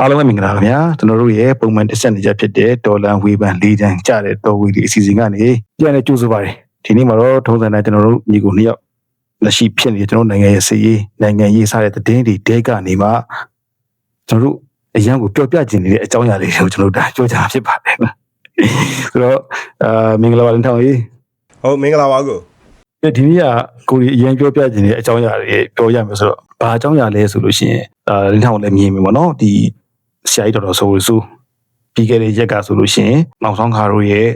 အားလုံးပဲမင်္ဂလာပါခင်ဗျာကျွန်တော်တို့ရဲ့ပုံမှန်တက်ဆက်နေကြဖြစ်တဲ့ဒေါ်လာဝေးပန်၄ချမ်းကြတဲ့တော်ဝေးဒီအစီအစဉ်ကနေပြန်လည်ကြိုးစားပါတယ်ဒီနေ့မှာတော့ထုံးစံတိုင်းကျွန်တော်တို့ညီကိုနှစ်ယောက်လက်ရှိဖြစ်နေတဲ့ကျွန်တော်တို့နိုင်ငံရဲ့စီးရေးနိုင်ငံရေးစားတဲ့သတင်းတွေတဲကနေမှကျွန်တော်တို့အရန်ကိုပျော်ပြခြင်းနေတဲ့အကြောင်းအရာလေးတွေကိုကျွန်တော်တို့ဒါပြောကြတာဖြစ်ပါတယ်ဆိုတော့အာမင်္ဂလာပါလင်းထောင်ကြီးဟုတ်မင်္ဂလာပါကိုဒီနေ့ကကိုကြီးအရင်ပြောပြခြင်းတဲ့အကြောင်းအရာတွေပြောရမယ်ဆိုတော့ဘာအကြောင်းအရာလဲဆိုလို့ရှိရင်အာလင်းထောင်လည်းမြင်ပြီပေါ့နော်ဒီ ဆရာကြီးတော်တော်ဆိုးဆိုးပြီးခဲ့တဲ့ရက်ကဆိုလို့ရှိရင်နောက်ဆောင်ခါတို့ရဲ့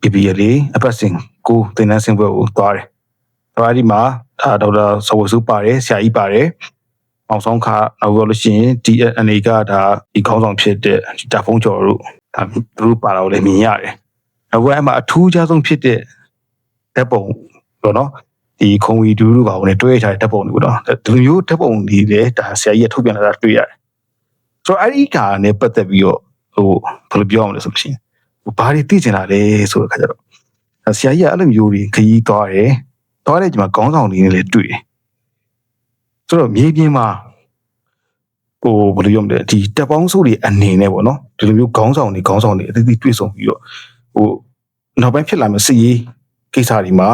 PPL လေးအပတ်စဉ်ကိုသင်တန်းဆင်းပွဲကိုသွားတယ်။ဒါဒီမှာအာဒေါက်တာဆိုးဆိုးပါတယ်ဆရာကြီးပါတယ်။နောက်ဆောင်ခါနောက်ပြောလို့ရှိရင် DNA ကဒါဒီခေါင်းဆောင်ဖြစ်တဲ့ဒီတာဖုံးကျော်တို့ဒါသူတို့ပါတော့လည်းမြင်ရတယ်။အခုအဲ့မှာအထူးခြားဆုံးဖြစ်တဲ့ဓာတ်ပုံပေါ့နော်ဒီခုံဝီဒူးတို့ကောင်နဲ့တွဲထားတဲ့ဓာတ်ပုံတွေပေါ့နော်ဒီလိုမျိုးဓာတ်ပုံတွေလည်းဒါဆရာကြီးကထုတ်ပြန်လာတာတွေ့ရတယ် ဆိုတော့အဲ့ဒီကာနဲ့ပတ်သက်ပြီးတော့ဟိုဘယ်လိုပြောရမလဲဆိုလို့ရှိရင်ဟိုဘာတွေသိချင်တာလဲဆိုတဲ့ခါကျတော့ဆရာကြီးကအဲ့လိုမျိုးတွေခရီးသွားတယ်သွားတဲ့ချိန်မှာခေါင်းဆောင်တွေနဲ့လည်းတွေ့တယ်ဆိုတော့မြေပြင်မှာဟိုဘယ်လိုပြောမလဲဒီတက်ပေါင်းစုတွေအနေနဲ့ပေါ့နော်ဒီလိုမျိုးခေါင်းဆောင်တွေခေါင်းဆောင်တွေအသီးသီးတွေ့ဆုံပြီးတော့ဟိုနောက်ပိုင်းဖြစ်လာမယ့်စီရေးကိစ္စတွေမှာ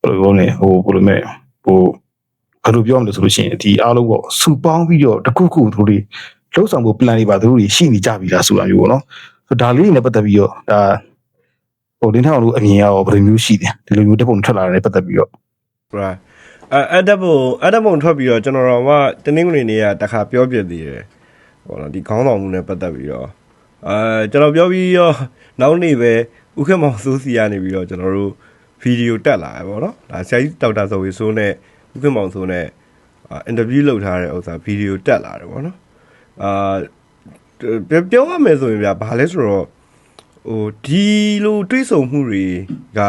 ဘယ်လိုပြောလဲဟိုဘယ်လိုမဲ့ဟိုဘယ်လိုပြောမလဲဆိုလို့ရှိရင်ဒီအားလုံးပေါ့စူပေါင်းပြီးတော့တစ်ခုခုသူတို့တွေ လှုပ်ဆောင်ဖို့ plan တွေပါသူတို့တွေရှိနေကြပြီလားဆိုတာမျိုးပေါ့နော်ဆိုတော့ဒါလေးတွေနဲ့ပတ်သက်ပြီးတော့ဒါဟိုလင်းထောင်တို့အမြင်ရောဘယ်လိုမျိုးရှိတယ်ဒီလိုမျိုးတက်ပုံထွက်လာတာနဲ့ပတ်သက်ပြီးတော့ right အဲအဒက်ဘုံအဒက်ဘုံထွက်ပြီးတော့ကျွန်တော်တို့ကတနင်္ဂနွေနေ့ကတခါပြောပြသေးတယ်ဟောနော်ဒီခေါင်းဆောင်မှုနဲ့ပတ်သက်ပြီးတော့အဲကျွန်တော်ပြောပြီးတော့နောက်နေ့ပဲဥက္ကမောင်စိုးစီကနေပြီးတော့ကျွန်တော်တို့ဗီဒီယိုတက်လာတယ်ပေါ့နော်ဒါဆရာကြီးဒေါက်တာဇော်ဝေဆိုးနဲ့ဥက္ကမောင်စိုးနဲ့အင်တာဗျူးလုပ်ထားတဲ့ဥစ္စာဗီဒီယိုတက်လာတယ်ပေါ့နော် အာပြောပြောရမယ်ဆိုရင်ဗျာဘာလဲဆိုတော့ဟိုဒီလိုတွေးဆုံမှုတွေက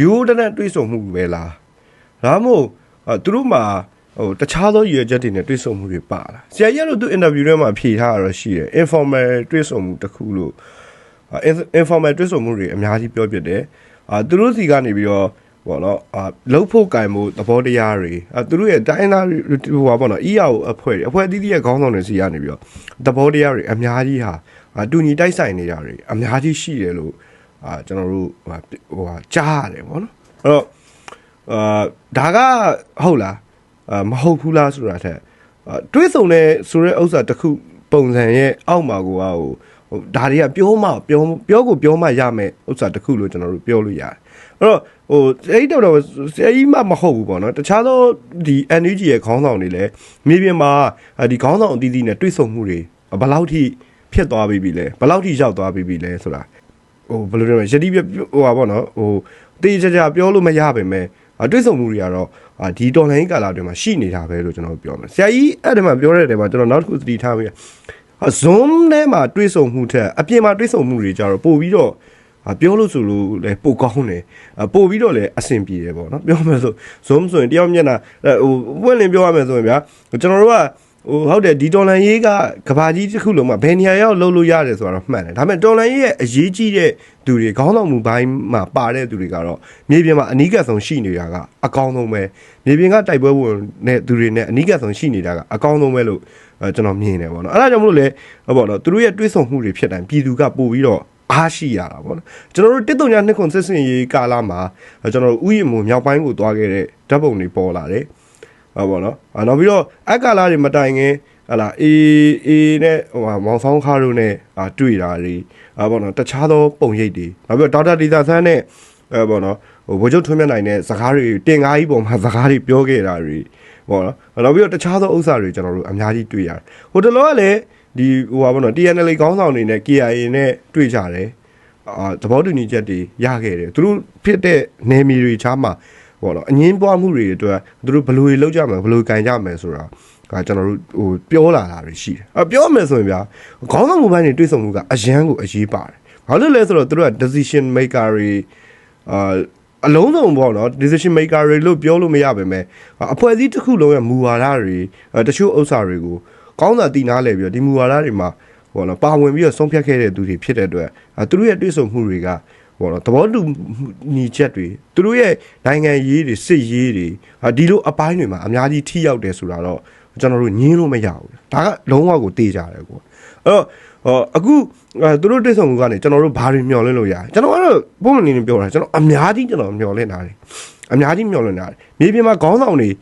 ရိုးတနက်တွေးဆုံမှုပဲလားဒါမှမဟုတ်အဲသူတို့မှာဟိုတခြားသောရည်ရွယ်ချက်တွေနဲ့တွေးဆုံမှုတွေပါလာဆရာကြီးကတော့သူအင်တာဗျူးထဲမှာဖြေထားတာတော့ရှိတယ် informal တွေးဆုံမှုတစ်ခုလို့ informal တွေးဆုံမှုတွေအများကြီးပြောပြတယ်အာသူတို့စီကနေပြီးတော့ ဘောနော်အာလှုပ်ဖို့ကင်ဖို့သဘောတရားတွေအာသူတို့ရဲ့တိုင်းသားဟိုပါဘောနော် EAO အဖွဲ့တွေအဖွဲ့အသီးသီးရဲ့ခေါင်းဆောင်တွေစီကနေပြီးတော့သဘောတရားတွေအများကြီးဟာအာတူညီတိုက်ဆိုင်နေတာတွေအများကြီးရှိတယ်လို့အာကျွန်တော်တို့ဟိုဟိုကြားရတယ်ဗောနော်အဲ့တော့အာဒါကဟုတ်လားအာမဟုတ်ဘူးလားဆိုတာထက်အာတွေးဆုံတဲ့ဆိုတဲ့ဥစ္စာတစ်ခုပုံစံရဲ့အောက်မှာကိုကဟိုဟိုဒါတွေကပြောမှပြောပြောကိုပြောမှရမယ်ဥစ္စာတစ်ခုလို့ကျွန်တော်တို့ပြောလို့ရတယ်အဲ့တော့ ဟိုအဲ့တော့တော့ဆရာကြီးမှမဟုတ်ဘူးပေါ့နော်တခြားသောဒီ NUG ရဲ့ခေါင်းဆောင်တွေလည်းမြေပြင်မှာဒီခေါင်းဆောင်အသီးသီးနဲ့တွေ့ဆုံမှုတွေဘယ်လောက်ထိဖြစ်သွားပြီပြီလဲဘယ်လောက်ထိရောက်သွားပြီပြီလဲဆိုတာဟိုဘယ်လိုပြောမလဲယတိပြဟိုပါပေါ့နော်ဟိုတေးကြကြပြောလို့မရပါပဲတွေ့ဆုံမှုတွေကတော့ဒီတော်လိုင်းကာလာတွေမှာရှိနေတာပဲလို့ကျွန်တော်ပြောမယ်ဆရာကြီးအဲ့ဒီမှာပြောတဲ့တဲမှာကျွန်တော်နောက်တစ်ခုသတိထားမိရ Zoom ထဲမှာတွေ့ဆုံမှုထက်အပြင်မှာတွေ့ဆုံမှုတွေကြတော့ပို့ပြီးတော့ ပြောလို့ဆိုလို့လည်းပိုကောင်းတယ်ပို့ပြီးတော့လည်းအဆင်ပြေတယ်ပေါ့နော်ပြောမယ်ဆို Zoom ဆိုရင်တယောက်မျက်နှာဟိုပွင့်လင်းပြောရမယ်ဆိုရင်ဗျာကျွန်တော်တို့ကဟိုဟုတ်တယ်ဒီတော်လန်ရေးကကဘာကြီးတစ်ခုလုံးမှာဘယ်နေရာရောက်လှုပ်လို့ရတယ်ဆိုတာတော့မှန်တယ်ဒါပေမဲ့တော်လန်ရေးရဲ့အရေးကြီးတဲ့သူတွေခေါင်းဆောင်မှုဘိုင်းမှာပါတဲ့သူတွေကတော့မြေပြင်မှာအနီးကပ်ဆုံးရှိနေတာကအကောင်းဆုံးပဲမြေပြင်ကတိုက်ပွဲဝင်တဲ့သူတွေနဲ့အနီးကပ်ဆုံးရှိနေတာကအကောင်းဆုံးပဲလို့ကျွန်တော်မြင်တယ်ပေါ့နော်အဲ့ဒါကြောင့်မလို့လေဟောပေါ့နော်သူတို့ရဲ့တွေးဆုံမှုတွေဖြစ်တိုင်းပြည်သူကပို့ပြီးတော့ အားရှိရတာပေါ့နော်ကျွန်တော်တို့တစ်တုံညာနှစ်ခွန်စစ်စင်ရေးကာလမှာကျွန်တော်တို့ဥယျာဉ်မူမြောက်ပိုင်းကိုသွားခဲ့တဲ့ဓာတ်ပုံတွေပေါ်လာတယ်ဟောပေါ့နော်နောက်ပြီးတော့အကာလာတွေမတိုင်ခင်ဟလာအေးအေးနဲ့ဟိုမောင်ဆောင်ခါတို့နဲ့အာတွေ့တာတွေအာပေါ့နော်တခြားသောပုံရိပ်တွေနောက်ပြီးတော့ဒေါက်တာဒီသာဆန်းနဲ့အဲပေါ့နော်ဟိုဘိုးချုပ်ထွန်းမြတ်နိုင်တဲ့စကားတွေတင်ကားကြီးပုံမှာစကားတွေပြောခဲ့တာတွေပေါ့နော်နောက်ပြီးတော့တခြားသောဥစ္စာတွေကျွန်တော်တို့အများကြီးတွေ့ရတယ်ဟိုတလောကလည်း ဒီဟိုပါဘောနော် TNL ခေါင်းဆောင်တွေနဲ့ KIA နဲ့တွေ့ကြတယ်အာသဘောတူညီချက်တွေရခဲ့တယ်သူတို့ဖြစ်တဲ့နေမီတွေချားမှာပေါ့နော်အငင်းပွားမှုတွေအတွက်သူတို့ဘယ်လိုတွေလုပ်ကြမလဲဘယ်လိုကင်ကြမလဲဆိုတာကကျွန်တော်တို့ဟိုပြောလာတာတွေရှိတယ်အပြောမယ်ဆိုရင်ဗျာခေါင်းဆောင်မှုပိုင်းတွေတွေ့ဆုံမှုကအရန်ကိုအရေးပါတယ်ဘာလို့လဲဆိုတော့သူတို့က decision maker တွေအာအလုံးစုံပေါ့နော် decision maker တွေလို့ပြောလို့မရပါမယ်အဖွဲ့အစည်းတစ်ခုလုံးရဲ့မူဝါဒတွေတချို့ဥစ္စာတွေကို ကောင်းတာတည်နာလဲပြီးတော့ဒီမူဝါဒတွေမှာဟောနော်ပါဝင်ပြီးတော့ဆုံးဖြတ်ခဲ့တဲ့သူတွေဖြစ်တဲ့အတွက်သူတို့ရဲ့တွေးဆုံမှုတွေကဟောနော်သဘောတူညီချက်တွေသူတို့ရဲ့နိုင်ငံရေးတွေစစ်ရေးတွေဒီလိုအပိုင်းတွေမှာအများကြီးထိရောက်တယ်ဆိုတာတော့ဟကျွန်တော်တို့ညင်းလို့မရဘူးဒါကလုံးဝကိုတေးကြတယ်ကိုအဲ့တော့ဟောအခုအဲသူတို့တိတ်ဆုံမှုကနေကျွန်တော်တို့ဘာတွေမျှော်လင့်လို့ရလဲကျွန်တော်ကတော့ပုံမှန်အနေနဲ့ပြောတာကျွန်တော်အများကြီးကျွန်တော်မျှော်လင့်တာတယ်အများကြီးမျှော်လင့်တာတယ်မြေပြင်မှာခေါင်းဆောင်တွေအာ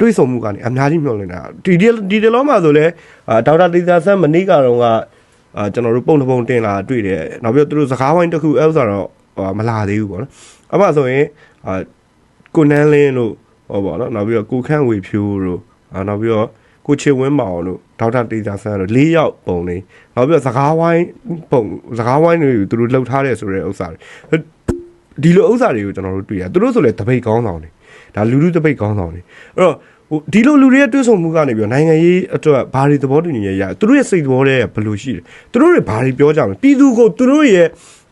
တွေးဆုံမှုကနေအများကြီးမျှော်လင့်တာဒီဒီဒီတလောမှာဆိုလဲအာဒေါက်တာတေဇာဆန်းမနေ့ကတော့ကအာကျွန်တော်တို့ပုံတစ်ပုံတင်လာတွေ့တယ်နောက်ပြီးတော့သူတို့စကားဝိုင်းတစ်ခုအဲဥစ္စာတော့ဟိုမလာသေးဘူးပေါ့နော်အမှဆိုရင်အာကိုနန်းလင်းတို့ဟောပေါ့နော်နောက်ပြီးတော့ကိုခန့်ဝေဖြိုးတို့အာနောက်ပြီးတော့ကိုချေဝင်းမောင်တို့ဒေါက်တာတေဇာဆန်းတို့၄ယောက်ပုံနေနောက်ပြီးတော့စကားဝိုင်းပုံစကားဝိုင်းတွေသူတို့လှုပ်ထားတဲ့ဆိုတဲ့ဥစ္စာတွေဒီလိုဥစ္စာတွေကိုကျွန်တော်တို့တွေ့ရသူတို့ဆိုလဲတပိတ်ကောင်းဆောင်တွေ ဒါလူလူတပိတ်ကောင်းဆောင်တွေအဲ့တော့ဟိုဒီလိုလူတွေရဲ့တွေးဆုံမှုကနေပြီးတော့နိုင်ငံရေးအတွက်ဘာတွေသဘောတူညီရရသူတို့ရဲ့စိတ်သဘောတွေကဘယ်လိုရှိလဲသူတို့တွေဘာတွေပြောကြမလဲပြည်သူကိုသူတို့ရဲ့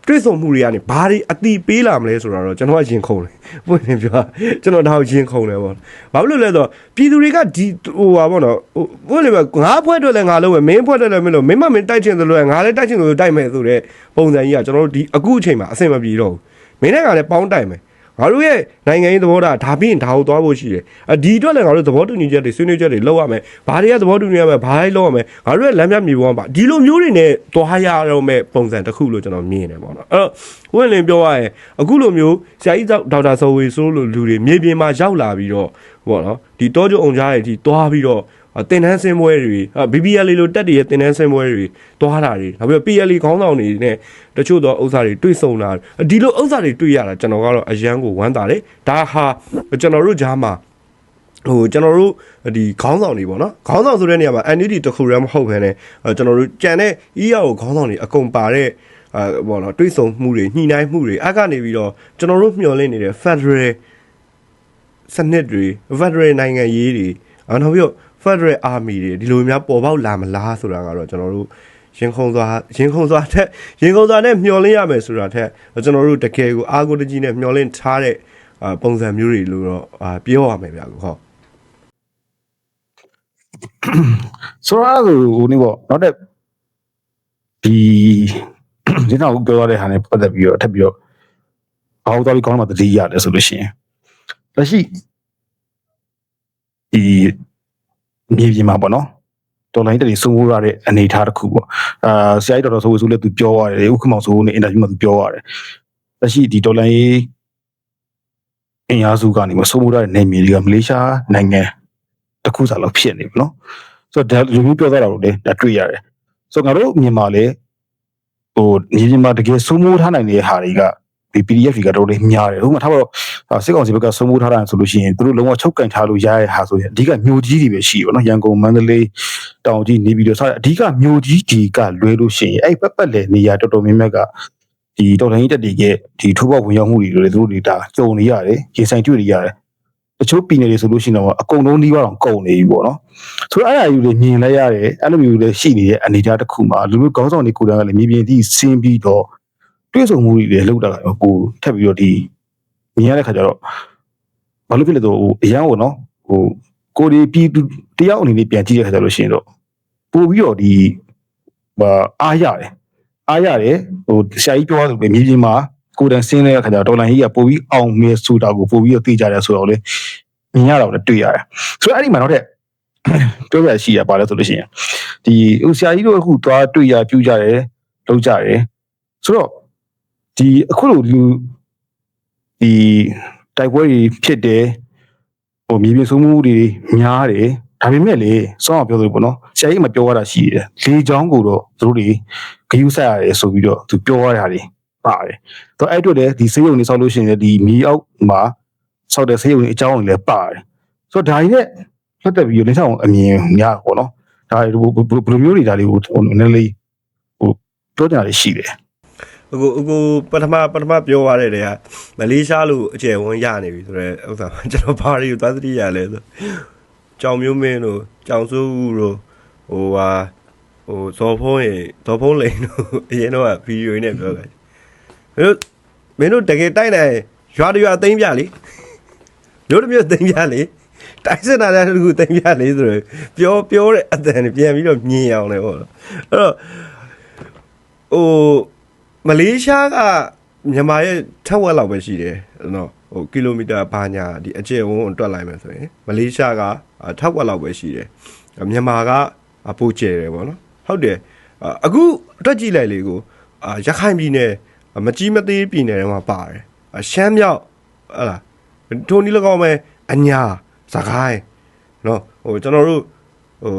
တွေးဆုံမှုတွေကနေဘာတွေအတိပေးလာမလဲဆိုတော့ကျွန်တော်ကရင်ခုန်တယ်ပွင့်နေပြောကျွန်တော်တော့ရင်ခုန်တယ်ပေါ့ဘာဖြစ်လို့လဲဆိုတော့ပြည်သူတွေကဒီဟိုပါပေါ့နော်ဟိုပွင့်နေပဲငါးဖွဲ့အတွက်လည်းငါလုံးပဲမင်းဖွဲ့အတွက်လည်းမင်းလို့မင်းမမင်းတိုက်ချင်သလိုငါလည်းတိုက်ချင်သလိုတိုက်မယ်ဆိုတဲ့ပုံစံကြီးကကျွန်တော်တို့ဒီအခုအချိန်မှာအဆင်မပြေတော့ဘူးမင်းနဲ့ကလည်းပေါင်းတိုက်မယ် ငါတို့ရဲ့နိုင်ငံရေးသဘောထားဒါပြီးရင်ဒါကိုသွားဖို့ရှိတယ်အဒီအတွက်လည်းငါတို့သဘောတူညီချက်တွေဆွေးနွေးချက်တွေလုပ်ရမယ်ဘာတွေကသဘောတူညီရမယ်ဘာတွေလုပ်ရမယ်ငါတို့ရဲ့လမ်းမြမြေပေါ်မှာဒီလိုမျိုးတွေနဲ့သွားရတော့မဲ့ပုံစံတစ်ခုလို့ကျွန်တော်မြင်တယ်ပေါ့နော်အဲ့တော့ဝင့်လင်ပြောရရင်အခုလိုမျိုးဆရာကြီးဒေါက်တာဆော်ဝေဆိုးလိုလူတွေမြေပြင်မှာရောက်လာပြီးတော့ပေါ့နော်ဒီတောကျုံအောင်ကြားတွေဒီသွားပြီးတော့ တင်တန်းစင်းပွဲတွေ BBL လိုတက်တည်ရဲ့တင်တန်းစင်းပွဲတွေတွားတာတွေနောက်ပြီး PL ခေါင်းဆောင်တွေနဲ့တချို့သောဥစ္စာတွေတွေ့ဆုံတာဒီလိုဥစ္စာတွေတွေ့ရတာကျွန်တော်ကတော့အရန်ကိုဝမ်းသာတယ်ဒါဟာကျွန်တော်တို့ကြားမှာဟိုကျွန်တော်တို့ဒီခေါင်းဆောင်တွေပေါ့နော်ခေါင်းဆောင်ဆိုတဲ့နေရာမှာ NUD တခုရမ်းမဟုတ်ဘဲねကျွန်တော်တို့ကြံတဲ့ ER ကိုခေါင်းဆောင်တွေအကုန်ပါတဲ့အဲဘောနော်တွေးဆုံမှုတွေညှိနှိုင်းမှုတွေအကနေပြီးတော့ကျွန်တော်တို့မျှော်လင့်နေတဲ့ Federal စနစ်တွေ Federal နိုင်ငံရေးတွေအနောက်ပြီးတော့ Federal Army တွေဒီလိုများပေါ်ပေါက်လာမလားဆိုတာကတော့ကျွန်တော်တို့ရင်ခုန်စွာရင်ခုန်စွာထက်ရင်ခုန်စွာနဲ့မျောလင်းရမယ်ဆိုတာထက်ကျွန်တော်တို့တကယ်ကိုအာကိုတကြီးနဲ့မျောလင်းထားတဲ့ပုံစံမျိုးတွေလို့တော့ပြောရမယ်ဗျာကိုဟုတ်ဆိုတော့ဟိုနေပေါ့နောက်တဲ့ဒီဒီနောက်ပြောရတဲ့ဟာနဲ့ပတ်သက်ပြီးတော့ထပ်ပြီးတော့ဘာလို့တော်ပြီးကောင်းမှတတိရတယ်ဆိုလို့ရှိရင်လက်ရှိဒီ မြေပြင်မှာပေါ့နော်တော်လိုင်းတည်းစုံမိုးရတဲ့အနေအထားတစ်ခုပေါ့အာဆရာကြီးတော်တော်ဆိုဆိုလည်းသူပြောရတယ်ဥက္ကမောင်ဆိုနေအင်တာဗျူးမှာသူပြောရတယ်လက်ရှိဒီတော်လိုင်းအင်အားစုကနေမစုံမိုးရတဲ့နေမြေတွေကမလေးရှားနိုင်ငံတစ်ခုစားလောက်ဖြစ်နေပြီနော်ဆိုတော့ဒါလူမျိုးပြောသွားတာလို့လေဒါတွေ့ရတယ်ဆိုတော့ငါတို့မြန်မာလေဟိုမြေပြင်မှာတကယ်စုံမိုးထားနိုင်တဲ့ဟာတွေက ဒီ PDF တွေကတော့လေးများတယ်ဥပမာထားပါတော့စစ်ကောင်စီဘက်ကစုံမိုးထားတာဆိုလို့ရှိရင်သူတို့လုံးဝချုပ်ကန်ထားလို့ရရဟာဆိုရင်အဓိကမြို့ကြီးတွေပဲရှိပါတော့ရန်ကုန်မန္တလေးတောင်ကြီးနေပြည်တော်စတဲ့အဓိကမြို့ကြီးဒီကလွဲလို့ရှိရင်အဲ့ပတ်ပတ်လေနေရာတော်တော်များများကဒီတော်လိုင်းတက်တွေကဒီထိုးပေါက်ဝင်ရောက်မှုတွေလို့သူတို့တွေဒါကြုံနေရတယ်ရေဆိုင်တွေ့နေရတယ်တချို့ပြည်နယ်တွေဆိုလို့ရှိရင်တော့အကုန်လုံးနှီးပါတော့ကုန်နေပြီပေါ့နော်ဆိုတော့အဲ့အရာယူတွေမြင်လဲရတယ်အဲ့လိုမျိုးတွေရှိနေတဲ့အနေအထားတစ်ခုမှာလူမျိုးခေါင်းဆောင်တွေကိုယ်တိုင်ကလည်းမြေပြင်ที่ဆင်းပြီးတော့ တွေ့ဆုံမှုတွေလည်းလုပ်တာကကိုထပ်ပြီးတော့ဒီမြင်ရတဲ့ခါကျတော့ဘာလို့ဖြစ်လဲဆိုဟိုအရန်ကိုနော်ဟိုကိုဒီပြည်သူတယောက်အနေနဲ့ပြန်ကြည့်တဲ့ခါကျလို့ရှိရင်တော့ပို့ပြီးတော့ဒီဟာအားရတယ်အားရတယ်ဟိုဆရာကြီးပြောတယ်ပဲမြေပြင်မှာကိုယ်တိုင်ဆင်းတဲ့ခါကျတော့ဒေါ်လာကြီးကပို့ပြီးအောင်မဲဆိုတာကိုပို့ပြီးတော့သိကြတယ်ဆိုတော့လေမြင်ရတော့လည်းတွေ့ရတယ်ဆိုတော့အဲ့ဒီမှာတော့တဲ့ပြောပြရှိရပါလဲဆိုလို့ရှိရင်ဒီဟိုဆရာကြီးတို့အခုသွားတွေ့ရပြူကြတယ်လုပ်ကြတယ်ဆိုတော့ ဒီအခုလိုလူဒီတိုက်ပွဲတွေဖြစ်တယ်ဟိုမြေပြင်ဆုံးမှုတွေများတယ်ဒါပေမဲ့လေစောအောင်ပြောသလိုပေါ့နော်ဆရာကြီးမပြောရတာရှိတယ်လေချောင်းကိုတော့သူတို့တွေဂယုဆက်ရတယ်ဆိုပြီးတော့သူပြောရတာတွေပါတယ်တော့အဲ့အတွက်လည်းဒီစေးရုံတွေဆောက်လို့ရှိရင်ဒီမြေအောက်မှာဆောက်တဲ့စေးရုံတွေအကြောင်းတွေလည်းပါတယ်ဆိုတော့ဒါကြီးနဲ့ဆက်တက်ပြီးလက်ဆောင်အမြင်များပေါ့နော်ဒါဘယ်လိုမျိုးတွေဒါလေးကိုဟိုနည်းလေးဟိုပြောကြတာရှိတယ် အခုအခုပထမပထမပြောရတဲ့တည်းကမလေးရှားလို့အကျယ်ဝန်းရနေပြီဆိုတော့ဥစ္စာကျွန်တော်ဘာတွေကိုသွားသတိရလဲဆိုကြောင်မျိုးမင်းတို့ကြောင်စိုးဦးတို့ဟိုဟာဟိုဇော်ဖုံးရေဇော်ဖုံးလိန်တို့အရင်တော့ဗီဒီယိုနဲ့ပြောတယ်မင်းတို့မင်းတို့တကယ်တိုက်နိုင်ရွာတရွာသိမ့်ပြလေမျိုးတစ်မျိုးသိမ့်ပြလေတိုက်စင်တာလည်းတခုသိမ့်ပြလေဆိုတော့ပြောပြောတဲ့အတန်ပြန်ပြီးတော့မြင်အောင်လေဟုတ်လားအဲ့တော့ဟို မလေးရှားကမြန်မာရဲ့ထက်ဝက်လောက်ပဲရှိတယ်နော်ဟိုကီလိုမီတာဘာညာဒီအကျယ်ဝန်းကိုတွက်လိုက်မယ်ဆိုရင်မလေးရှားကထက်ဝက်လောက်ပဲရှိတယ်မြန်မာကပိုကျဲတယ်ပေါ့နော်ဟုတ်တယ်အာအခုအတွက်ကြည့်လိုက်လေကိုအာရခိုင်ပြည်နယ်မကြီးမသေးပြည်နယ်တွေမှာပါတယ်အာရှမ်းမြောက်ဟလာထိုနည်း၎င်းပဲအညာစကိုင်းနော်ဟိုကျွန်တော်တို့ဟို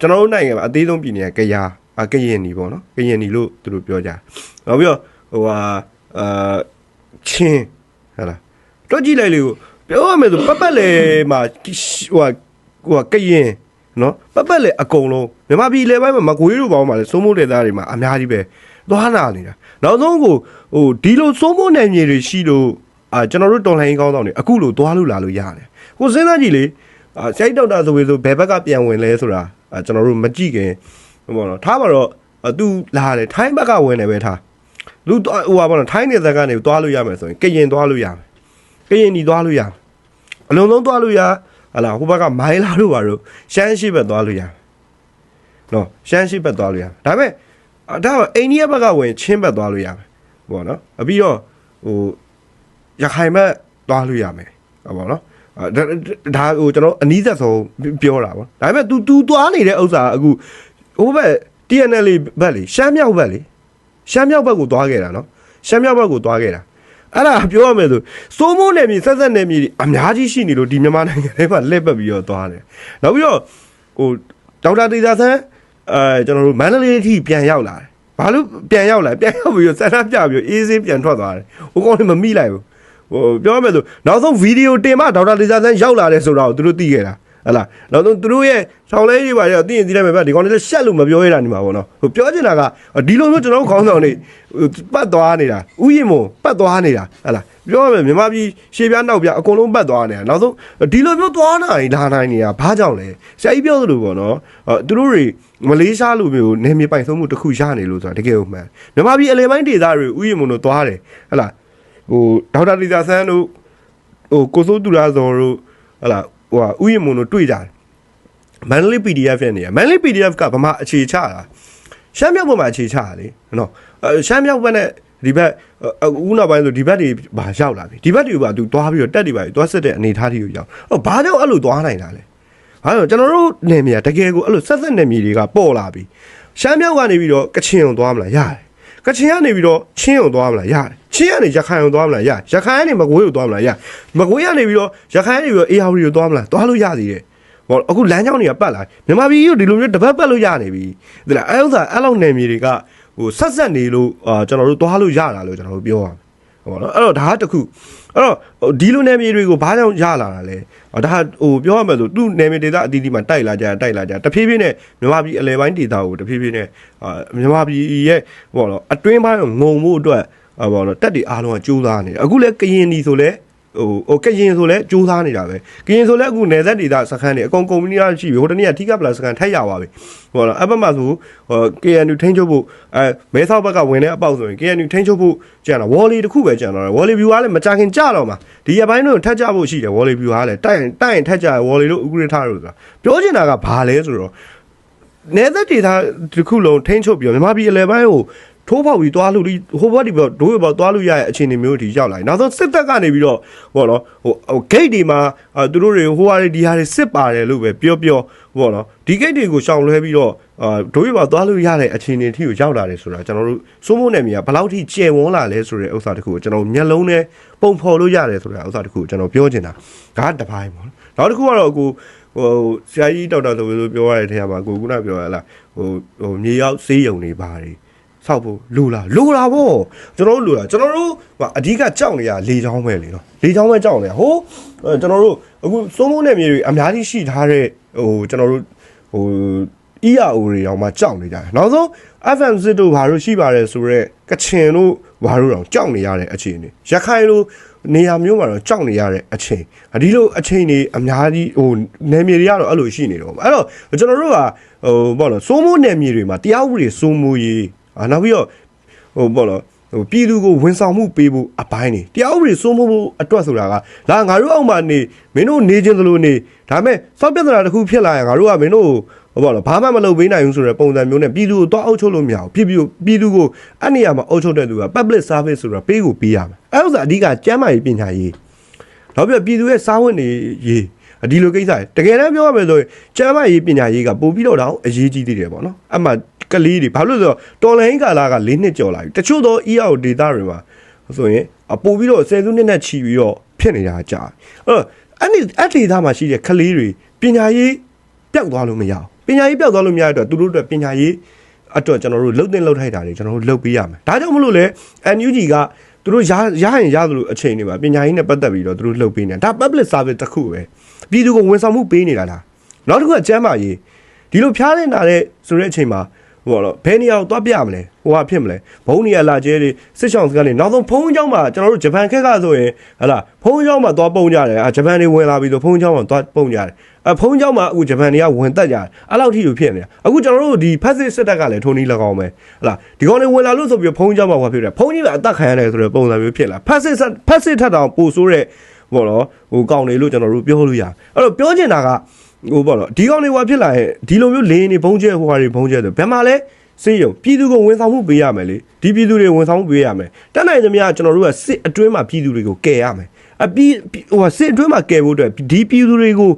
ကျွန်တော်တို့နိုင်ငံမှာအသေးဆုံးပြည်နယ်ကကယား အကရင်နီပေါ့နော်ကရင်နီလို့သူတို့ပြောကြတယ်နောက်ပြီးတော့ဟိုဟာအာချင်းဟလာတော့ကြည့်လိုက်လေကိုပြောရမယ်ဆိုပတ်ပတ်လေမှာဟိုဟာဟိုဟာကရင်နော်ပတ်ပတ်လေအကုန်လုံးမြန်မာပြည်လေပိုင်းမှာမကွေးတို့ပေါင်းမှာလေစိုးမိုးတဲ့သားတွေမှာအများကြီးပဲသွားနာနေတာနောက်ဆုံးကိုဟိုဒီလိုစိုးမိုးနိုင်မြေတွေရှိလို့အာကျွန်တော်တို့တော်လှန်ရေးကောင်းဆောင်တွေအခုလိုသွားလို့လာလို့ရတယ်ကိုစဉ်းစားကြည့်လေအာစိုက်ဒေါက်တာဆိုပြီးဆိုဘယ်ဘက်ကပြန်ဝင်လဲဆိုတာအာကျွန်တော်တို့မကြည့်ခင်ဟို ပေါ့နော်ထားပါတော့အာသူလာတယ်ထိုင်းဘက်ကဝင်တယ်ပဲထားလူသွားဟိုပါပေါ့နော်ထိုင်းနေသက်ကနေသွားလို့ရမယ်ဆိုရင်ကရင်သွားလို့ရမယ်ကရင်ညီသွားလို့ရမယ်အလုံးလုံးသွားလို့ရဟလာဟိုဘက်ကမိုင်းလာတို့ပါတို့ရှမ်းရှိဘက်သွားလို့ရမယ်နော်ရှမ်းရှိဘက်သွားလို့ရမယ်ဒါပေမဲ့အာဒါကအိန္ဒိယဘက်ကဝင်ချင်းဘက်သွားလို့ရမယ်ပေါ့နော်အပြီးတော့ဟိုရခိုင်ဘက်သွားလို့ရမယ်ဟောပေါ့နော်အာဒါဒါဟိုကျွန်တော်အနီးသက်ဆုံးပြောတာပေါ့ဒါပေမဲ့ तू तू သွားနေတဲ့ဥစ္စာကအခု ဟိုဘက် TNL ဘက်လေရှမ်းမြောက်ဘက်လေရှမ်းမြောက်ဘက်ကိုသွားခဲ့တာနော်ရှမ်းမြောက်ဘက်ကိုသွားခဲ့တာအဲ့ဒါပြောရမယ်ဆိုစိုးမိုးနယ်မြေဆက်ဆက်နယ်မြေတွေအများကြီးရှိနေလို့ဒီမြန်မာနိုင်ငံထဲမှာလက်ပတ်ပြီးတော့သွားတယ်နောက်ပြီးတော့ဟိုဒေါက်တာတေဇာဆန်းအဲကျွန်တော်တို့မန္တလေးအထိပြန်ရောက်လာတယ်ဘာလို့ပြန်ရောက်လာပြန်ရောက်ပြီးတော့ဆန္ဒပြပြီးတော့အေးဆေးပြန်ထွက်သွားတယ်ဟိုကောင်လည်းမမိလိုက်ဘူးဟိုပြောရမယ်ဆိုနောက်ဆုံးဗီဒီယိုတင်မှဒေါက်တာလီဇာဆန်းရောက်လာတယ်ဆိုတော့သူတို့သိခဲ့တာ ဟလာနောက်ဆုံးသူတို့ရဲ့ဆောင်းလဲကြီးပါရသိရင်သိလိုက်မယ်ဗျဒီကောင်လေးရှက်လို့မပြောရတာနေမှာပေါ့နော်ဟိုပြောချင်တာကဒီလိုမျိုးကျွန်တော်တို့ခေါင်းဆောင်တွေပတ်သွားနေတာဥယျာဉ်မပတ်သွားနေတာဟလာပြောရမယ်မြန်မာပြည်ရှေ့ပြနောက်ပြအကုန်လုံးပတ်သွားနေတာနောက်ဆုံးဒီလိုမျိုးသွားနိုင်လာနိုင်နေတာဘာကြောင့်လဲဆရာကြီးပြောသလိုပေါ့နော်သူတို့တွေမလေးရှားလိုမျိုးနေမြေပိုင်ဆုံးမှုတစ်ခုရနေလို့ဆိုတာတကယ်ဟုတ်မှန်မြန်မာပြည်အလဲပိုင်းဒေသတွေဥယျာဉ်မတို့သွားတယ်ဟလာဟိုဒေါက်တာလီဇာဆန်းတို့ဟိုကိုစိုးတူလာဇော်တို့ဟလာ ဟိုဟာဥယျာဉ်မွန်တို့တွေ့ကြတယ်မန်လေး PDF နဲ့နေရမန်လေး PDF ကဗမာအခြေချတာရှမ်းမြောက်ဘက်မှာအခြေချတာလေနော်အဲရှမ်းမြောက်ဘက်နဲ့ဒီဘက်အခုနောက်ပိုင်းဆိုဒီဘက်တွေဘာရောက်လာပြီဒီဘက်တွေကသူတွားပြီးတော့တက်တွေပါတွားစစ်တဲ့အနေအထားတွေကိုရောက်အော်ဘာကြောင့်အဲ့လိုတွားနိုင်တာလဲဘာလို့ကျွန်တော်တို့နေမြေတကယ်ကိုအဲ့လိုဆက်ဆက်နေမြေတွေကပေါ်လာပြီရှမ်းမြောက်ကနေပြီးတော့ကချင်ုံသွားမလားရတယ် ကချင်ကနေပြီးတော့ချင်းုံသွားမလားရတယ်ချင်းကနေရခိုင်ုံသွားမလားရရခိုင်ကနေမကွေးကိုသွားမလားရမကွေးကနေပြီးတော့ရခိုင်ကနေပြီးတော့အေယာဝတီကိုသွားမလားသွားလို့ရသေးတယ်ဟောအခုလမ်းကြောင်းတွေကပတ်လာမြန်မာပြည်ကြီးကိုဒီလိုမျိုးတပတ်ပတ်လို့ရနေပြီဒီလားအဲဥစ္စာအဲ့လောက်နယ်မြေတွေကဟိုဆက်ဆက်နေလို့အာကျွန်တော်တို့သွားလို့ရတာလို့ကျွန်တော်တို့ပြောရမယ်ဟောနော်အဲ့တော့ဒါကတခု အဲ့တော့ဒီလိုနယ်မြေတွေကိုဘာကြောင့်ရလာတာလဲဒါဟိုပြောရမယ်ဆိုသူ့နယ်မြေဒေသအသီးသီးမှာတိုက်လာကြတိုက်လာကြတဖြည်းဖြည်းနဲ့မြန်မာပြည်အလဲပိုင်းဒေသကိုတဖြည်းဖြည်းနဲ့အာမြန်မာပြည်ရဲ့ဟောနော်အတွင်းပိုင်းကိုငုံမှုအတွက်ဟောနော်တက်တွေအားလုံးကကြိုးစားနေတယ်အခုလဲကရင်နီဆိုလဲ ဟိုဟိုကရင်ဆိုလဲကြိုးစားနေတာပဲကရင်ဆိုလဲအခုနယ်သက်ဒေသစခန်းတွေအကုန်ကုန်မီနီရှိပြီဟိုတနေ့ကထိကပလာစခန်းထက်ရပါပြီဟောနော်အဘက်မှာဆိုဟို KNU ထိန်းချုပ်ဖို့အဲမဲဆောက်ဘက်ကဝင်တဲ့အပေါက်ဆိုရင် KNU ထိန်းချုပ်ဖို့ကြံတာဝေါ်လီတစ်ခုပဲကြံတော့တယ်ဝေါ်လီဗျူကလည်းမကြခင်ကြတော့မှာဒီရပိုင်းတို့ထက်ကြဖို့ရှိတယ်ဝေါ်လီဗျူကလည်းတိုက်ရင်တိုက်ရင်ထက်ကြဝေါ်လီတို့ဥက္ကဋ္ဌတို့ဆိုတာပြောချင်တာကဘာလဲဆိုတော့နယ်သက်ဒေသတစ်ခုလုံးထိန်းချုပ်ပြီးမြန်မာပြည်အလဲပိုင်းကို ထိုးပေါက်ပြီးသွားလို့ဒီဟိုဘက်ဒီဘက်ဒိုးရပေါက်သွားလို့ရရဲ့အခြေအနေမျိုးဒီရောက်လာတယ်နောက်ဆုံးစစ်တပ်ကနေပြီးတော့ဟောနော်ဟိုဟို gate တွေမှာသူတို့တွေဟိုဟာတွေဒီဟာတွေစစ်ပါတယ်လို့ပဲပြောပြောဟောနော်ဒီ gate တွေကိုရှောင်လွှဲပြီးတော့အာဒိုးရပေါက်သွားလို့ရတဲ့အခြေအနေထိကိုရောက်လာတယ်ဆိုတာကျွန်တော်တို့စိုးမိုးနယ်မြေကဘယ်လောက်ထိကျယ်ဝန်းလာလဲဆိုတဲ့ဥစ္စာတခုကိုကျွန်တော်မျက်လုံးနဲ့ပုံဖော်လို့ရတယ်ဆိုတဲ့ဥစ္စာတခုကိုကျွန်တော်ပြောချင်တာဒါကတစ်ပိုင်းပေါ့နောက်တစ်ခုကတော့အခုဟိုဆရာကြီးဒေါက်တာဆိုလို့ပြောရတဲ့ထဲမှာကိုခုနပြောရလားဟိုဟိုမြေရောက်စေးရုံတွေပါတယ် ဆောက်ဖို့လူလားလူလားဗောကျွန်တော်တို့လူလားကျွန်တော်တို့အဓိကကြောက်နေရလေချောင်းပဲလေနော်လေချောင်းပဲကြောက်နေရဟိုကျွန်တော်တို့အခုစိုးမိုးနယ်မြေတွေအများကြီးရှိထားတဲ့ဟိုကျွန်တော်တို့ဟို ERO တွေတောင်မှကြောက်နေကြတယ်နောက်ဆုံး FM စစ်တို့ဘာလို့ရှိပါတယ်ဆိုတော့ကချင်တို့ဘာလို့တောင်ကြောက်နေရတဲ့အခြေအနေရခိုင်လိုနေရာမျိုးမှာတော့ကြောက်နေရတဲ့အချိန်ဒီလိုအချိန်တွေအများကြီးဟိုနယ်မြေတွေကတော့အဲ့လိုရှိနေတော့အဲ့တော့ကျွန်တော်တို့ကဟိုဘောလို့စိုးမိုးနယ်မြေတွေမှာတရားဥပဒေစိုးမိုးရေး အာနောက်ပြီးတော့ဟိုပေါ့နော်ဟိုပြည်သူကိုဝန်ဆောင်မှုပေးဖို့အပိုင်းနေတရားဥပဒေစိုးမိုးဖို့အတွက်ဆိုတာကလာငါတို့အောက်မှာနေမင်းတို့နေခြင်းသလိုနေဒါပေမဲ့စောက်ပြဿနာတစ်ခုဖြစ်လာရင်ငါတို့ကမင်းတို့ဟိုပေါ့နော်ဘာမှမလုပ်ပေးနိုင်ဘူးဆိုတဲ့ပုံစံမျိုးနဲ့ပြည်သူကိုတော့အုပ်ချုပ်လို့မရဘူးပြည်ပြည်ပြည်သူကိုအဲ့နေရာမှာအုပ်ချုပ်တဲ့သူက public service ဆိုတာပေးကိုပေးရမယ်အဲ့ဥစ္စာအဓိကကျမ်းမာရေးပညာရေးနောက်ပြီးပြည်သူရဲ့စားဝတ်နေရေးဒီလိုကိစ္စတကယ်တမ်းပြောရမယ်ဆိုရင်ကျမ်းမာရေးပညာရေးကပို့ပြီးတော့တောင်အရေးကြီးသေးတယ်ပေါ့နော်အမှ ကလေးတွေဘာလို့လဲဆိုတော့တော်လိုင်းကာလာက၄နှစ်ကျော်လာပြီတချို့သော EAO data တွေမှာဆိုရင်အပို့ပြီးတော့ဆယ်စုနှစ်နဲ့ချီပြီးတော့ဖြစ်နေတာကြာအဲ့တော့အဲ့ဒီအဲ့ဒီသားမှာရှိတဲ့ကလေးတွေပညာရေးပျောက်သွားလို့မရအောင်ပညာရေးပျောက်သွားလို့မရတဲ့အတွက်သူတို့အတွက်ပညာရေးအတွက်ကျွန်တော်တို့လှုပ်တင်လှုပ်ထိုက်တာတွေကျွန်တော်တို့လှုပ်ပေးရမယ်ဒါကြောင့်မလို့လဲ NUG ကသူတို့ရရရင်ရသလိုအချိန်တွေမှာပညာရေးနဲ့ပတ်သက်ပြီးတော့သူတို့လှုပ်ပေးနေတာဒါ public service တစ်ခုပဲပြည်သူကိုဝန်ဆောင်မှုပေးနေတာလားနောက်တစ်ခုကကျမ်းမာရေးဒီလိုဖျားနေတာတဲ့ဆိုတဲ့အချိန်မှာ ဟိုတော့ဘယ်နေရာကိုသွားပြမလဲဟိုဟာဖြစ်မလဲဘုံနေရာလာကျဲတွေစစ်ဆောင်စကနေနောက်ဆုံးဖုံးเจ้าမှာကျွန်တော်တို့ဂျပန်ခက်ကဆိုရင်ဟလာဖုံးเจ้าမှာသွားပုံကြတယ်အာဂျပန်တွေဝင်လာပြီးတော့ဖုံးเจ้าမှာသွားပုံကြတယ်အဖုံးเจ้าမှာအခုဂျပန်တွေကဝင်တက်ကြတယ်အဲ့လောက်ထိလိုဖြစ်နေတာအခုကျွန်တော်တို့ဒီဖက်စစ်စစ်တပ်ကလည်းထုံးနီး၎င်းပဲဟလာဒီကောင်တွေဝင်လာလို့ဆိုပြီးဖုံးเจ้าမှာဟောဖြစ်တယ်ဖုံးကြီးကအသက်ခံရတယ်ဆိုတဲ့ပုံစံမျိုးဖြစ်လာဖက်စစ်ဖက်စစ်ထက်တောင်ပိုဆိုးတဲ့ဘောတော့ဟိုကောင်တွေလို့ကျွန်တော်တို့ပြောလို့ရအဲ့တော့ပြောချင်တာက ဟိုပေါ့တော့ဒီကောင်တွေဟောဖြစ်လာရင်ဒီလိုမျိုးလင်းနေဘုံကျဲဟိုဟာတွေဘုံကျဲဆိုဘယ်မှာလဲစေးရုံပြည်သူကိုဝန်ဆောင်မှုပေးရမယ်လေဒီပြည်သူတွေဝန်ဆောင်မှုပေးရမယ်တတ်နိုင်သမျှကျွန်တော်တို့ကစစ်အတွင်းမှာပြည်သူတွေကိုကယ်ရမယ်အပြီးဟိုစစ်အတွင်းမှာကယ်ဖို့အတွက်ဒီပြည်သူတွေကို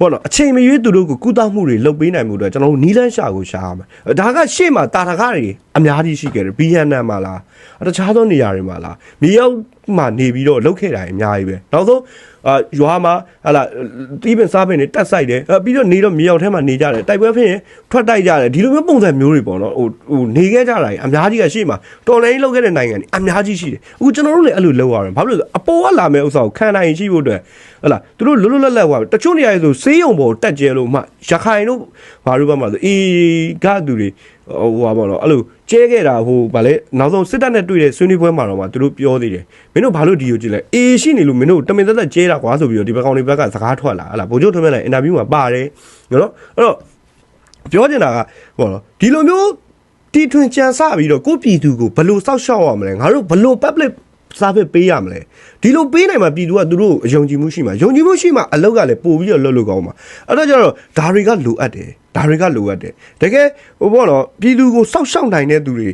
ဘောနော်အချိန်မရွေးသူတို့ကိုကုသမှုတွေလုပ်ပေးနိုင်မှုအတွက်ကျွန်တော်တို့နီးလန်းရှာကိုရှာရမယ်ဒါကရှေ့မှာတာတကားတွေအများကြီးရှိခဲ့တယ်ဘီယန်နန်မှာလားတခြားသောနေရာတွေမှာလားမြေရောက်မှာနေပြီးတော့လုပ်ခဲ့တာအများကြီးပဲနောက်ဆုံး အာရွာမှာဟာလာတီးပင်စားပင်တွေတက်ဆိုင်တယ်ပြီးတော့နေတော့မြေရောက်ထဲမှာနေကြတယ်တိုက်ပွဲဖြစ်ရင်ထွက်တိုက်ကြတယ်ဒီလိုမျိုးပုံစံမျိုးတွေပေါ့နော်ဟိုဟိုနေခဲ့ကြတာအများကြီးကရှေ့မှာတော်လိုင်းလုပ်ခဲ့တဲ့နိုင်ငံတွေအများကြီးရှိတယ်အခုကျွန်တော်တို့လည်းအဲ့လိုလုပ်ရတယ်ဘာဖြစ်လို့လဲအပေါ်ကလာမဲ့ဥစ္စာကိုခံနိုင်ရှိဖို့အတွက်ဟလာသူတို့လွတ်လွတ်လပ်လပ်ဟိုတချို့နေရာတွေဆိုဆေးရုံပေါ်တက်ကျဲလို့မှရခိုင်တို့ဘာလို့ဘာမှဆိုအေးကသူတွေဟိုဟာပေါ့နော်အဲ့လိုကျဲခဲ့တာဟိုဗာလဲနောက်ဆုံးစစ်တပ်နဲ့တွေ့တဲ့ဆွေးနွေးပွဲမှာတော့မှသူတို့ပြောသေးတယ်မင်းတို့ဘာလို့ဒီကိုကြည့်လဲအေးရှိနေလို့မင်းတို့တမင်သက်သက်ကျဲတာကွာဆိုပြီးတော့ဒီဘက်ကောင်တွေဘက်ကစကားထွက်လာဟလာဘိုးချုပ်ထွန်းမြတ်လည်းအင်တာဗျူးမှာပါတယ်နော်အဲ့တော့ပြောချင်တာကဟိုနော်ဒီလိုမျိုးတီထွင်ကြံစပြီးတော့ကိုပြည်သူကိုဘယ်လိုစောက်ရှောက်ရမလဲငါတို့ဘယ်လို public service ပေးရမလဲဒီလိုပေးနိုင်မှာပြည်သူကသူတို့ယုံကြည်မှုရှိမှာယုံကြည်မှုရှိမှာအလောက်ကလည်းပို့ပြီးတော့လှုပ်လို့ကောင်းမှာအဲ့တော့ကျတော့ဒါတွေကလိုအပ်တယ် ဒါတွေကလိုအပ်တယ်တကယ်ဟိုဘောတော့ပြည်သူကိုစောက်ရှောက်နိုင်တဲ့သူတွေ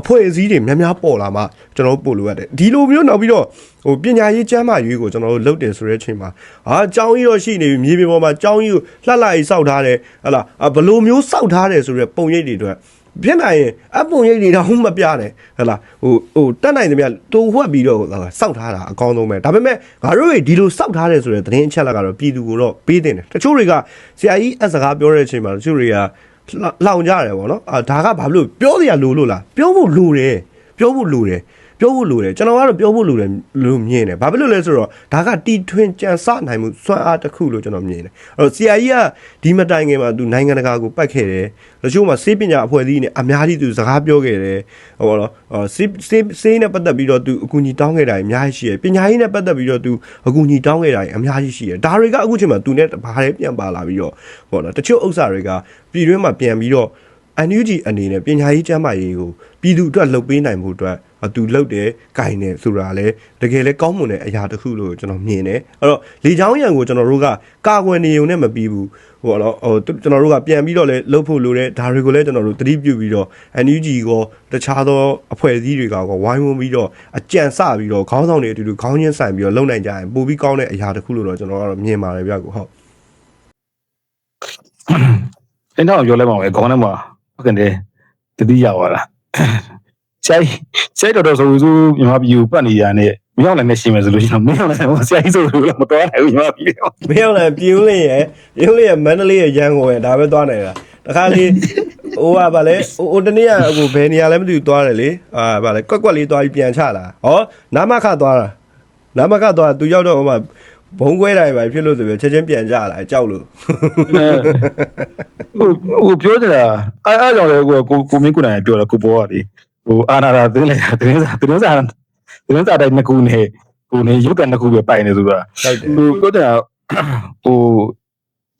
အဖွဲ့အစည်းတွေများများပေါ်လာမှကျွန်တော်တို့ပို့လို့ရတယ်ဒီလိုမျိုးနောက်ပြီးတော့ဟိုပညာရေးကျမ်းမာရေးကိုကျွန်တော်တို့လုပ်တယ်ဆိုတဲ့အချိန်မှာဟာအကြောင်းကြီးတော့ရှိနေပြီမြေပြင်ပေါ်မှာအကြောင်းကြီးကိုလှလှကြီးစောက်ထားတယ်ဟလာဘလိုမျိုးစောက်ထားတယ်ဆိုတဲ့ပုံရိပ်တွေအတွက် ဖြစ်နိုင်ရင်အပုံရိပ်တွေတော့မပြနဲ့ဟလာဟိုဟိုတက်နိုင်တယ်မြတူဝက်ပြီးတော့စောက်ထားတာအကောင်းဆုံးပဲဒါပေမဲ့ငါတို့တွေဒီလိုစောက်ထားတယ်ဆိုတဲ့သတင်းအချက်လက်ကတော့ပြည်သူကိုတော့ပေးတင်တယ်တချို့တွေကဆရာကြီးအစကားပြောတဲ့အချိန်မှာတချို့တွေကလောင်ကြတယ်ပေါ့နော်အာဒါကဘာလို့ပြောစရာလိုလို့လားပြောဖို့လိုတယ်ပြောဖို့လိုတယ် ပြောဖို့လိုတယ်ကျွန်တော်ကတော့ပြောဖို့လိုတယ်လို့မြင်တယ်ဘာဖြစ်လို့လဲဆိုတော့ဒါကတီထွင်ကြံစနိုင်မှုစွမ်းအားတစ်ခုလို့ကျွန်တော်မြင်တယ်အဲ့တော့ဆရာကြီးကဒီမတိုင်ခင်မှာသူနိုင်ငံတကာကိုပတ်ခဲ့တယ်တချို့မှာစေးပညာအဖွဲ့အစည်းနဲ့အများကြီးသူစကားပြောခဲ့တယ်ဟောတော့စေးစေးစေးနဲ့ပတ်သက်ပြီးတော့သူအကူအညီတောင်းခဲ့တာအများကြီးရှိတယ်ပညာရေးနဲ့ပတ်သက်ပြီးတော့သူအကူအညီတောင်းခဲ့တာအများကြီးရှိတယ်ဒါတွေကအခုချိန်မှာသူနဲ့ဘာလဲပြန်ပါလာပြီးတော့ဟောတော့တချို့ဥစ္စာတွေကပြည်တွင်းမှာပြန်ပြီးတော့ NUG အနေနဲ့ပညာရေးကျမ်းမာရေးကိုပြည်သူအတွက်လှုပ်ပေးနိုင်မှုအတွက် သူလှုပ်တယ်၊ဂိုင်တယ်ဆိုတာလဲတကယ်လဲကောင်းမွန်တဲ့အရာတစ်ခုလို့ကျွန်တော်မြင်တယ်အဲ့တော့လေချောင်းရံကိုကျွန်တော်တို့ကကာကွယ်နေုံနဲ့မပြီးဘူးဟိုတော့ဟိုကျွန်တော်တို့ကပြန်ပြီးတော့လဲလှုပ်ဖို့လိုတယ်ဒါတွေကိုလဲကျွန်တော်တို့သတိပြုပြီးတော့ NUG ကိုတခြားသောအဖွဲ့အစည်းတွေကဝိုင်းဝန်းပြီးတော့အကြံစပြီးတော့ခေါင်းဆောင်တွေအတူတူခေါင်းချင်းဆိုင်ပြီးတော့လုံနိုင်ကြရင်ပိုပြီးကောင်းတဲ့အရာတစ်ခုလို့တော့ကျွန်တော်ကတော့မြင်ပါတယ်ဗျကိုဟုတ်အဲ့တော့ပြောလိုက်ပါမယ်ခေါင်းထဲမှာဟုတ်ကဲ့တတိယသွားတာ ဆိုင်ဆိုင်တော်တော်ဆိုဆိုမြန်မာပြည်ကိုပတ်နေရတဲ့မရောက်လည်းနဲ့ရှင်းမယ်ဆိုလို့ရှိရင်မရောက်လည်းဆရာကြီးဆိုလို့မတော်နိုင်ဘူးမြန်မာပြည်ကိုမင်းအောင်လည်းပြင်းလင်းရယ်ပြင်းလင်းရယ်မန္တလေးရယ်ရန်ကုန်ရယ်ဒါပဲသွားနေတာတခါလေဟိုကဗာလဲဟိုဟိုတနေ့ကဟိုဘယ်နေရာလဲမသိဘူးသွားတယ်လေအာဗာလဲကွက်ကွက်လေးသွားပြီးပြန်ချလာဟောနာမခသွားတာနာမခသွားသူရောက်တော့ဟိုမှာဘုံခွဲတိုင်းပဲဖြစ်လို့ဆိုပြီးချက်ချင်းပြန်ကြလာကြောက်လို့ဟိုဟိုပြောကြတာအဲ့အဲ့ကြောင့်လေကိုကိုကိုမင်းကိုနိုင်ပြောတာကိုပေါ်ကလေ ဟိုအာနာတာတင်းလေတင်းစားတင်းစားတင်းစားတိုင်းနှစ်ခုနဲ့ကိုနေရုပ်ကန်နှစ်ခုပဲပိုင်နေဆိုတာဟုတ်တယ်ဟိုပြောတာဟို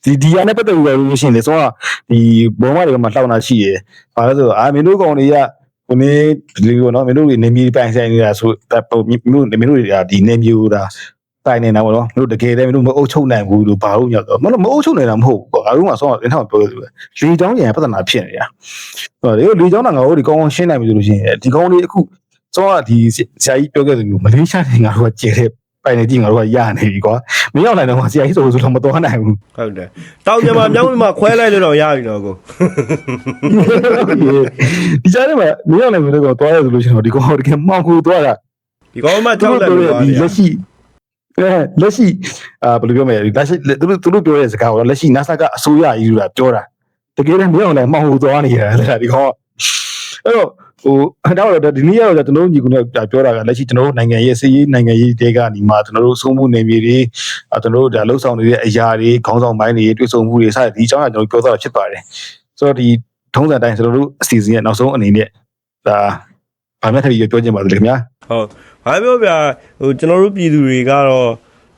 ဒီဒီရနဲ့ပတ်သက်ပြီးလို့ရှိရင်လေဆိုတော့ဒီဘောမတွေကမှလှောင်တာရှိရယ်ဘာလို့ဆိုတော့အာမင်းတို့ကောင်တွေကကိုနေဒီလိုနော်မင်းတို့တွေနေမြေပိုင်ဆိုင်နေတာဆိုတပ်ပုံမင်းတို့မင်းတို့တွေကဒီနေမျိုးဒါ တိုင်နေတာပေါ့နော်မင်းတို့တကယ်တည်းမင်းတို့မအုပ်ချုပ်နိုင်ဘူးလို့ဘာလို့ညောက်တော့မလို့မအုပ်ချုပ်နိုင်တာမဟုတ်ဘူးကွာငါတို့ကဆောင်းအင်းထောင်ပြောလို့လေချောင်းရံပြဿနာဖြစ်နေတာဟိုလေလေချောင်းကငါတို့ဒီကောင်းကောင်းရှင်းနိုင်ပြီဆိုလို့ရှိရင်ဒီကောင်းလေးအခုဆောင်းကဒီဆရာကြီးပြောခဲ့သလိုမလေးရှားနိုင်ငံကကျဲတဲ့ပိုင်နေကြည့်ငါတို့ကရနေပြီကွာမင်းရောက်နိုင်တော့ဆရာကြီးဆိုဆိုတော့မတော်နိုင်ဘူးဟုတ်တယ်တောင်မြန်မာမြောက်မြန်မာခွဲလိုက်လို့တော့ရပြီတော့ကိုဒီကြားထဲမှာမင်းရောက်နိုင်မယ်တော့သွားရဆိုလို့ရှိရင်တော့ဒီကောင်တကယ်မှောင်ကိုသွားတာဒီကောင်မှကြောက်လက်လို့သွားဒီနေရလက်ရှိအဲ လက်ရှိအာဘယ်လိုပြောမလဲလက်ရှိသူတို့သူတို့ပြောတဲ့စကားကတော့လက်ရှိ NASA ကအစိုးရကြီးကပြောတာတကယ်လည်းမင်းအောင်လည်းမှောင်ကိုသွားနေရတယ်ဒီကောင်အဲ့တော့ဟိုအဲ့တော့ဒီနေ့ကတော့ကျွန်တော်တို့ညီကုနဲ့ပြောတာကလက်ရှိကျွန်တော်တို့နိုင်ငံရေးစီးရေးနိုင်ငံရေးတဲကနေမှကျွန်တော်တို့စိုးမှုနေမြေတွေကျွန်တော်တို့ဒါလှုပ်ဆောင်နေတဲ့အရာတွေခေါင်းဆောင်ပိုင်းတွေတွေ့ဆုံမှုတွေစတဲ့ဒီအကြောင်းအရာကျွန်တော်ပြောသွားတာဖြစ်ပါတယ်ဆိုတော့ဒီထုံးစံတိုင်းကျွန်တော်တို့အစီအစဉ်ရဲ့နောက်ဆုံးအနေနဲ့ဒါ ဗာမြတ်ထပ်ပြီးပြောချင်ပါသလဲခင်ဗျာဟုတ်ဘာပြောပြဟိုကျွန်တော်တို့ပြည်သူတွေကတော့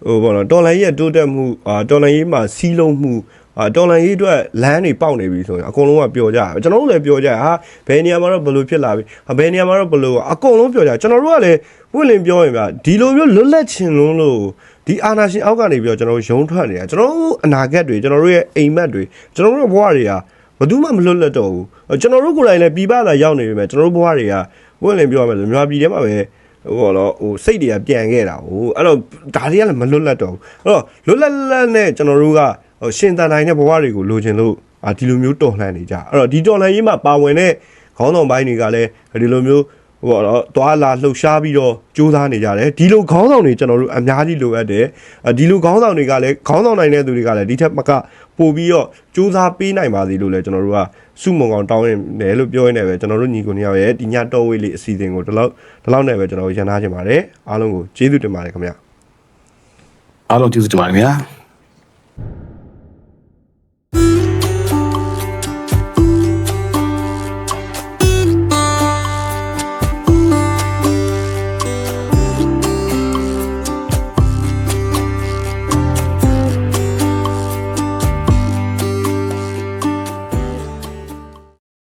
ဟိုဘောနော်တော်လိုင်းရဲ့တိုးတက်မှုအာတော်လိုင်းရေးမှာစီးလုံးမှုအာတော်လိုင်းရေးအတွက်လမ်းတွေပေါက်နေပြီဆိုရင်အကုန်လုံးကပျော်ကြတယ်ကျွန်တော်တို့လည်းပျော်ကြတယ်ဟာဘယ်နေရာမှာတော့ဘယ်လိုဖြစ်လာပြီဟာဘယ်နေရာမှာတော့ဘယ်လိုအကုန်လုံးပျော်ကြတယ်ကျွန်တော်တို့ကလည်းပွင့်လင်းပြောရင်ဗျဒီလိုမျိုးလွတ်လပ်ချင်လုံးလို့ဒီအာနာရှင်အောက်ကနေပြီးတော့ကျွန်တော်တို့ရုံထွက်နေတာကျွန်တော်တို့အနာဂတ်တွေကျွန်တော်တို့ရဲ့အိမ်မက်တွေကျွန်တော်တို့ရဲ့ဘဝတွေကဘယ်သူမှမလွတ်လပ်တော့ဘူးကျွန်တော်တို့ကိုယ်တိုင်လည်းပြည်ပလာရောက်နေပြီမဲ့ကျွန်တော်တို့ဘဝတွေက ပွင့်လင်းပြောရမယ်ဆိုမြန်မာပြည်ထဲမှာပဲဟိုဘောတော့ဟိုစိတ်တွေကပြန်ခဲ့တာဟိုအဲ့တော့ဒါတွေကလည်းမလွတ်လပ်တော့ဘူးအဲ့တော့လွတ်လပ်လပ်နဲ့ကျွန်တော်တို့ကဟိုရှင်တန်တိုင်းတဲ့ဘဝတွေကိုလိုချင်လို့အာဒီလိုမျိုးတော်လှန်နေကြအဲ့တော့ဒီတော်လှန်ရေးမှာပါဝင်တဲ့ခေါင်းဆောင်ပိုင်းတွေကလည်းဒီလိုမျိုးဟိုတော့တွာလာလှုပ်ရှားပြီးတော့ကြိုးစားနေကြတယ်ဒီလိုခေါင်းဆောင်တွေကျွန်တော်တို့အများကြီးလိုအပ်တယ်အဒီလိုခေါင်းဆောင်တွေကလည်းခေါင်းဆောင်နိုင်တဲ့သူတွေကလည်းဒီထက်မက ပို့ပြီးတော့ကြိုးစားပေးနိုင်ပါသေးလို့လည်းကျွန်တော်တို့ကစုမုံကောင်တောင်းရင်တယ်လို့ပြောရင်းနဲ့ပဲကျွန်တော်တို့ညီကိုနှစ်ယောက်ရဲ့ဒီညတော်ဝေးလေးအစီအစဉ်ကိုဒီလောက်ဒီလောက်နဲ့ပဲကျွန်တော်ရန်ထားချင်ပါတယ်အားလုံးကိုကျေးဇူးတင်ပါတယ်ခင်ဗျာအားလုံးကျေးဇူးတင်ပါတယ်ခင်ဗျာ